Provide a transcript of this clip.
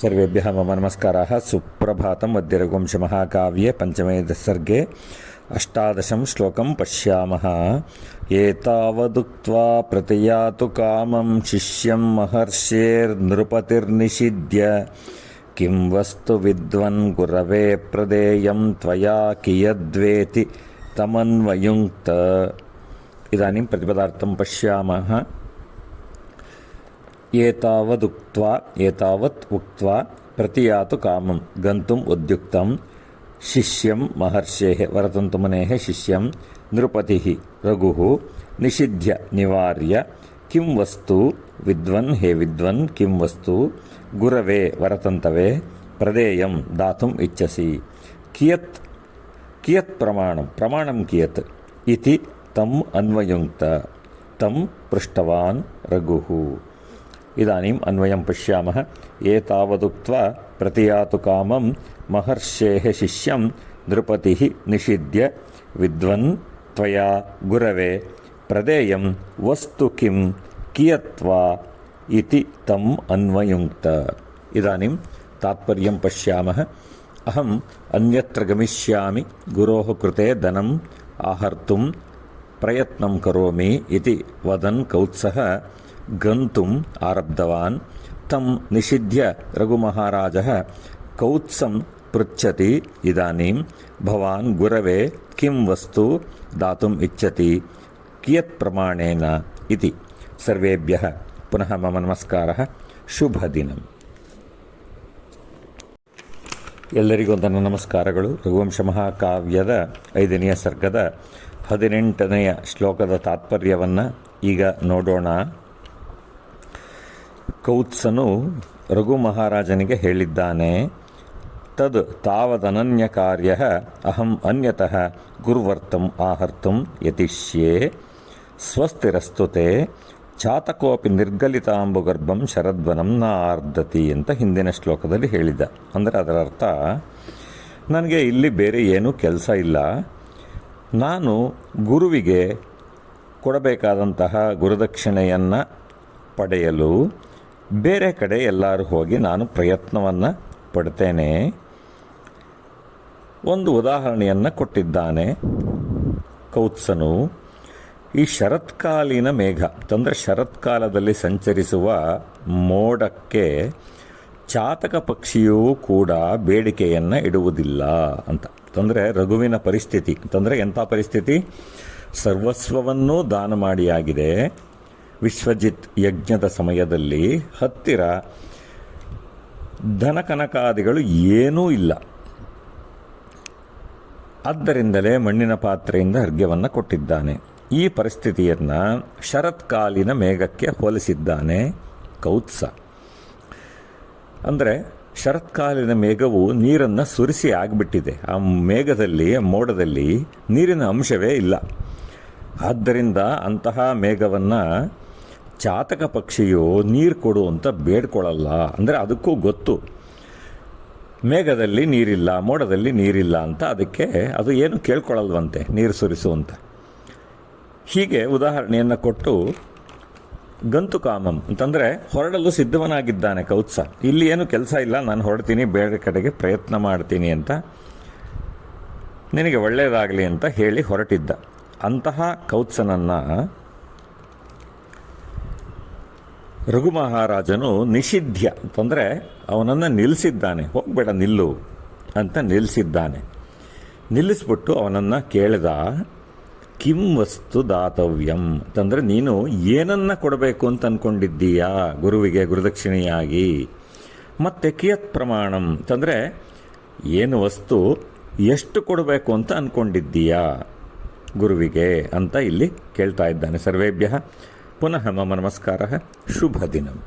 सर्वेभ्यः मम नमस्काराः सुप्रभातं मध्यरघुवंशमहाकाव्ये पञ्चमे सर्गे अष्टादशं श्लोकं पश्यामः एतावदुक्त्वा प्रतियातु कामं शिष्यं महर्षेर्नृपतिर्निषिध्य किं वस्तु विद्वन् गुरवे प्रदेयं त्वया कियद्वेति तमन्वयुङ्क्त इदानीं प्रतिपदार्थं पश्यामः ఏతావదుక్వా ఏతావత్ ఉక్వా ప్రతియాతు కామం గంతుం ఉద్యుక్తం శిష్యం మహర్షే వరతంతుమునే శిష్యం నృపతి రఘు నిషిధ్య నివార్య కిం వస్తు విద్వన్ హే విద్వన్ కిం వస్తు గురవే వరతంతవే ప్రదేయం దాతుం ఇచ్చసి. కియత్ కియత్ ప్రమాణం ప్రమాణం కియత్ ఇది తమ్ అన్వయుంక్త తం పృష్టవాన్ రఘు. इदानीम् अन्वयं पश्यामः एतावदुक्त्वा प्रतियातु कामं महर्षेः शिष्यं नृपतिः निषिध्य विद्वन् त्वया गुरवे प्रदेयं वस्तु किं कियत्वा इति तम् अन्वयुङ्क्त इदानीं तात्पर्यं पश्यामः अहम् अन्यत्र गमिष्यामि गुरोः कृते धनम् आहर्तुं ಪ್ರಯತ್ನಂ ಕರೋಮಿ ಇತಿ ವದನ್ ಕೌತ್ಸಃ ಗಂತುಂ ಆರಬ್ಧವಾನ್. ತಂ ನಿಷಿಧ್ಯ ರಘುಮಹಾರಾಜ ಕೌತ್ಸಂ ಪೃಚ್ಛತಿ ಇದಾನೀಂ. ಭವಾನ್ ಗುರವೆ ಕಿಂ ವಸ್ತು ದಾತುಂ ಇಚ್ಛತಿ ಕಿಯತ್ ಪ್ರಮಾಣೇನ ಇತಿ. ಸರ್ವೇಭ್ಯಃ. ಪುನಃ ಮಮ ಶುಭ ಶುಭದಿನಂ ಎಲ್ಲರಿಗೂ ನನ್ನ ನಮಸ್ಕಾರಗಳು. ರಘುವಂಶ ಮಹಾಕಾವ್ಯದ ಐದನೆಯ ಸರ್ಗದ ಹದಿನೆಂಟನೆಯ ಶ್ಲೋಕದ ತಾತ್ಪರ್ಯವನ್ನು ಈಗ ನೋಡೋಣ. ಕೌತ್ಸನು ರಘು ಮಹಾರಾಜನಿಗೆ ಹೇಳಿದ್ದಾನೆ, ತದ್ ತಾವದನನ್ಯ ಕಾರ್ಯ ಅಹಂ ಅನ್ಯತಃ ಗುರುವರ್ತಂ ಆಹರ್ತು ಯತಿಷ್ಯೆ ಸ್ವಸ್ತಿರಸ್ತುತೆ ಚಾತಕೋಪಿ ನಿರ್ಗಲಿತಾಂಬುಗರ್ಭಂ ಶರದ್ವನಂ ನ ಆರ್ಧತಿ ಅಂತ ಹಿಂದಿನ ಶ್ಲೋಕದಲ್ಲಿ ಹೇಳಿದ. ಅಂದರೆ ಅದರ ಅರ್ಥ, ನನಗೆ ಇಲ್ಲಿ ಬೇರೆ ಏನೂ ಕೆಲಸ ಇಲ್ಲ. ನಾನು ಗುರುವಿಗೆ ಕೊಡಬೇಕಾದಂತಹ ಗುರುದಕ್ಷಿಣೆಯನ್ನು ಪಡೆಯಲು ಬೇರೆ ಕಡೆ ಎಲ್ಲರೂ ಹೋಗಿ ನಾನು ಪ್ರಯತ್ನವನ್ನು ಪಡ್ತೇನೆ. ಒಂದು ಉದಾಹರಣೆಯನ್ನು ಕೊಟ್ಟಿದ್ದಾನೆ ಕೌತ್ಸನು. ಈ ಶರತ್ಕಾಲೀನ ಮೇಘ ಅಂದರೆ ಶರತ್ಕಾಲದಲ್ಲಿ ಸಂಚರಿಸುವ ಮೋಡಕ್ಕೆ ಚಾತಕ ಪಕ್ಷಿಯೂ ಕೂಡ ಬೇಡಿಕೆಯನ್ನು ಇಡುವುದಿಲ್ಲ ಅಂತ. ಅಂದರೆ ರಘುವಿನ ಪರಿಸ್ಥಿತಿ. ತಂದರೆ ಎಂಥ ಪರಿಸ್ಥಿತಿ? ಸರ್ವಸ್ವವನ್ನೂ ದಾನ ಮಾಡಿಯಾಗಿದೆ. ವಿಶ್ವಜಿತ್ ಯಜ್ಞದ ಸಮಯದಲ್ಲಿ ಹತ್ತಿರ ಧನ ಕನಕಾದಿಗಳು ಏನೂ ಇಲ್ಲ. ಆದ್ದರಿಂದಲೇ ಮಣ್ಣಿನ ಪಾತ್ರೆಯಿಂದ ಅರ್ಘ್ಯವನ್ನು ಕೊಟ್ಟಿದ್ದಾನೆ. ಈ ಪರಿಸ್ಥಿತಿಯನ್ನು ಶರತ್ಕಾಲಿನ ಮೇಘಕ್ಕೆ ಹೋಲಿಸಿದ್ದಾನೆ ಕೌತ್ಸ. ಅಂದರೆ ಶರತ್ಕಾಲಿನ ಮೇಘವು ನೀರನ್ನು ಸುರಿಸಿ ಆಗಿಬಿಟ್ಟಿದೆ. ಆ ಮೇಘದಲ್ಲಿ ಮೋಡದಲ್ಲಿ ನೀರಿನ ಅಂಶವೇ ಇಲ್ಲ. ಆದ್ದರಿಂದ ಅಂತಹ ಮೇಘವನ್ನು ಚಾತಕ ಪಕ್ಷಿಯು ನೀರು ಕೊಡು ಅಂತ ಬೇಡ್ಕೊಳ್ಳಲ್ಲ ಅಂದರೆ ಅದಕ್ಕೂ ಗೊತ್ತು. ಮೇಘದಲ್ಲಿ ನೀರಿಲ್ಲ, ಮೋಡದಲ್ಲಿ ನೀರಿಲ್ಲ ಅಂತ ಅದಕ್ಕೆ ಅದು ಏನು ಕೇಳ್ಕೊಳ್ಳಲ್ವಂತೆ ನೀರು ಸುರಿಸು ಅಂತ. ಹೀಗೆ ಉದಾಹರಣೆಯನ್ನು ಕೊಟ್ಟು ಗಂತು ಕಾಮಂ. ಅಂತಂದರೆ ಹೊರಡಲು ಸಿದ್ಧವನಾಗಿದ್ದಾನೆ ಕೌತ್ಸ. ಇಲ್ಲಿ ಏನು ಕೆಲಸ ಇಲ್ಲ, ನಾನು ಹೊರಡ್ತೀನಿ, ಬೇರೆ ಕಡೆಗೆ ಪ್ರಯತ್ನ ಮಾಡ್ತೀನಿ ಅಂತ ನಿನಗೆ ಒಳ್ಳೆಯದಾಗಲಿ ಅಂತ ಹೇಳಿ ಹೊರಟಿದ್ದ. ಅಂತಹ ಕೌತ್ಸನನ್ನು ರಘು ಮಹಾರಾಜನು ನಿಷಿದ್ಧ ಅಂತಂದರೆ ಅವನನ್ನು ನಿಲ್ಲಿಸಿದ್ದಾನೆ ಹೋಗಬೇಡ ನಿಲ್ಲು ಅಂತ ನಿಲ್ಲಿಸಿದ್ದಾನೆ ನಿಲ್ಲಿಸ್ಬಿಟ್ಟು ಅವನನ್ನು ಕೇಳಿದ ಕಿಂ ವಸ್ತು ದಾತವ್ಯಂ. ಅಂತಂದರೆ ನೀನು ಏನನ್ನ ಕೊಡಬೇಕು ಅಂತ ಅಂದ್ಕೊಂಡಿದ್ದೀಯಾ ಗುರುವಿಗೆ, ಗುರುದಕ್ಷಿಣೆಯಾಗಿ? ಮತ್ತು ಕಿಯತ್ ಪ್ರಮಾಣಂ. ಅಂತಂದರೆ ಏನು ವಸ್ತು ಎಷ್ಟು ಕೊಡಬೇಕು ಅಂತ ಅಂದ್ಕೊಂಡಿದ್ದೀಯಾ ಗುರುವಿಗೆ ಅಂತ ಇಲ್ಲಿ ಕೇಳ್ತಾ ಇದ್ದಾನೆ ಸರ್ವೇಭ್ಯ. ಪುನಃ ಮಮ ನಮಸ್ಕಾರ ಶುಭ ದಿನಂ.